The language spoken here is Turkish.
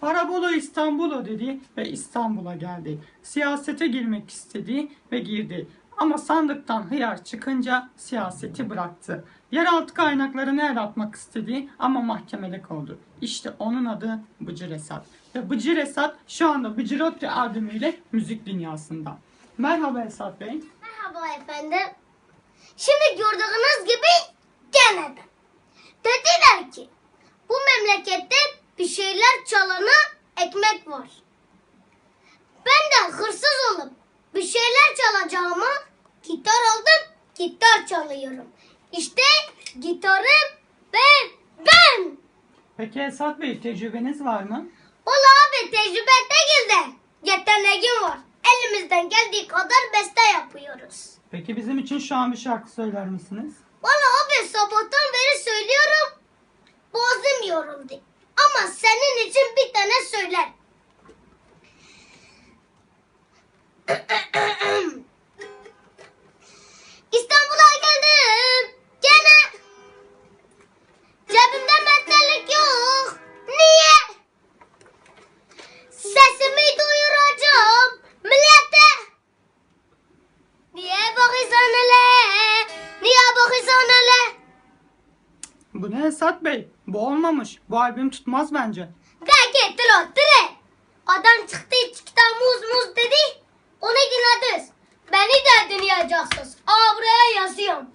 Parabolu İstanbul'u dedi ve İstanbul'a geldi. Siyasete girmek istedi ve girdi. Ama sandıktan hıyar çıkınca siyaseti bıraktı. Yeraltı kaynaklarını el atmak istedi ama mahkemelik oldu. İşte onun adı Bıcır Esat. Ve Bıcır Esat şu anda Bıcırotti albümüyle müzik dünyasında. Merhaba Esat Bey. Merhaba efendim. Şimdi gördüğünüz gibi gene de. Dediler ki bu memlekette bir şeyler çalana ekmek var. Ben de hırsız olup bir şeyler çalacağıma gitar aldım, gitar çalıyorum. İşte gitarım ve ben. Peki Esat Bey tecrübeniz var mı? Vallahi abi tecrübe değil de yeteneğim var. Elimizden geldiği kadar beste yapıyoruz. Peki bizim için şu an bir şarkı söyler misiniz? Valla abi sabahtan beri söylüyorum. Boğazım yoruldu. Ama senin için bir tane söyler. İstanbul'a geldim. Gene. Cebimde metrelik yok. Niye? Sesimi duyuracağım millete. Niye bakıyorsun öyle? Niye bakıyorsun öyle? Bu ne Esat Bey? Bu olmamış. Bu albüm tutmaz bence. De getir o dire. Adam çıktı çıktı muz muz dedi. Onu dinlediniz. Beni de dinleyeceksiniz. Aa buraya yazıyorum.